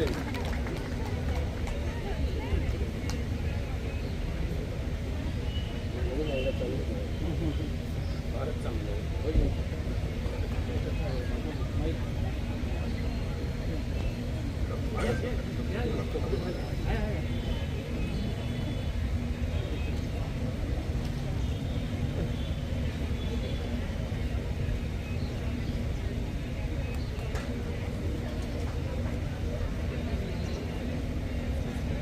State.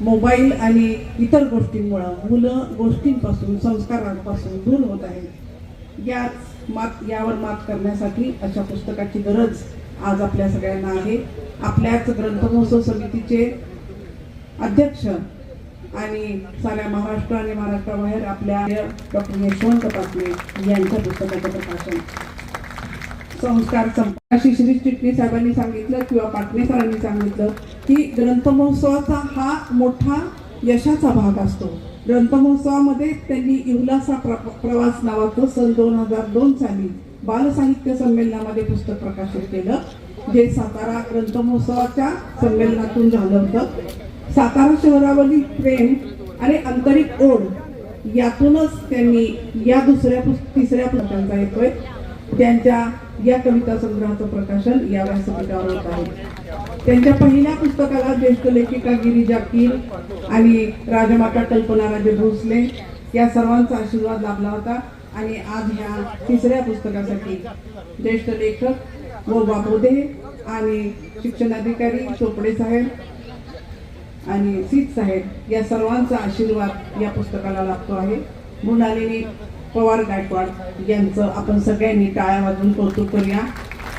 Mobile आणि इतर गोष्टींमुळं मुलं गोष्टींपासून संस्कारांपासून दूर होत आहेत. याच मात यावर मात करण्यासाठी अशा पुस्तकाची गरज आज आपल्या सगळ्यांना आहे. आपल्याच ग्रंथमहोत्सव समितीचे अध्यक्ष आणि साऱ्या महाराष्ट्र आणि महाराष्ट्राबाहेर आपल्या डॉक्टर यशवंत पाटणे यांच्या पुस्तकाचं प्रकाशन. संस्कार संप अशी श्री साहेबांनी सांगितलं किंवा पाटणे सरांनी सांगितलं की ग्रंथमहोत्सवाचा हा मोठा यशाचा भाग असतो. ग्रंथमहोत्सवामध्ये त्यांनी इवलासा प्र प्रवास नावाचं सन दोन हजार दोन साली बालसाहित्य संमेलनामध्ये पुस्तक प्रकाशित केलं. जे सातारा ग्रंथमहोत्सवाच्या संमेलनातून झालं होतं. सातारा शहरावरील प्रेम आणि आंतरिक ओढ यातूनच त्यांनी या दुसऱ्या तिसऱ्या पुस्तकांचा येतोय त्यांच्या या कविता संग्रहाचं प्रकाशन या व्यासपीठावर होत आहे. त्यांच्या पहिल्या पुस्तकाला ज्येष्ठ लेखिका गिरिजा किल आणि राजमाता कल्पना राजे भोसले या सर्वांचा आशीर्वाद लाभला होता. आणि आज ह्या तिसऱ्या पुस्तकासाठी ज्येष्ठ लेखक व बाबोदे आणि शिक्षणाधिकारी चोपडे साहेब आणि सीत साहेब या सर्वांचा आशीर्वाद या पुस्तकाला लाभतो आहे. मृणालिनी पवार गायकवाड यांचं आपण सगळ्यांनी टाळ्या वाजवून कौतुक करूया.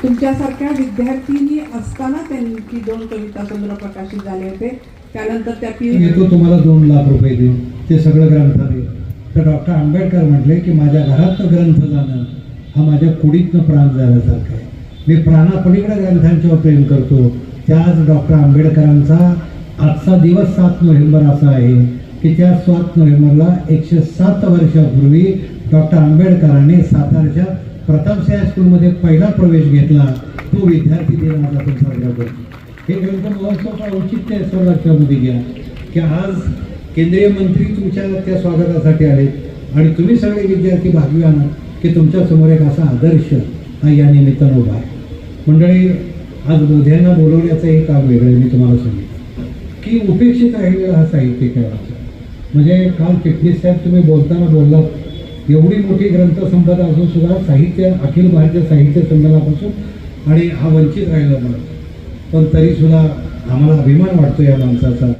तुमच्यासारख्या विद्यार्थिनी असताना त्यांची दोन कविता संग्रह प्रकाशित झाले होते. त्यानंतर त्या पी येतो तुम्हाला दोन लाख रुपये देऊन. ते सगळं ग्रंथालय तर डॉक्टर आंबेडकर म्हटले की माझ्या घरात ग्रंथ जाणं हा माझ्या कुडीतनं प्राण झाल्यासारखं आहे. मी प्राणापलीकडे ग्रंथांच्यावर प्रेम करतो. त्याच डॉक्टर आंबेडकरांचा आजचा दिवस सात नोव्हेंबर असा आहे की त्या सात नोव्हेंबरला एकशे सात वर्षापूर्वी डॉक्टर आंबेडकरांनी सातारच्या प्रतापसिंह स्कूलमध्ये पहिला प्रवेश घेतला. तो विद्यार्थी दिन आज आपण साजरा करतो हे ग्रंथ महोत्सव औचित्य आहे सर लक्षामध्ये घ्या. की आज केंद्रीय मंत्री तुमच्या त्या स्वागतासाठी आलेत आणि तुम्ही सगळे विद्यार्थी भागवी आणा की तुमच्यासमोर एक असा आदर्श हा या निमित्तानं उभा आहे. मंडळी आज बोध्यांना बोलवण्याचं हे काम वेगळं मी तुम्हाला सांगितलं की उपेक्षित राहिलेला हा साहित्यिकाचा म्हणजे काल चिटणीस साहेब तुम्ही बोलताना बोललात एवढी मोठी ग्रंथसंपदा असून सुद्धा साहित्य अखिल भारतीय साहित्य संमेलनापासून आणि हा वंचित राहिला म्हणून. पण तरीसुद्धा आम्हाला अभिमान वाटतो या माणसाचा.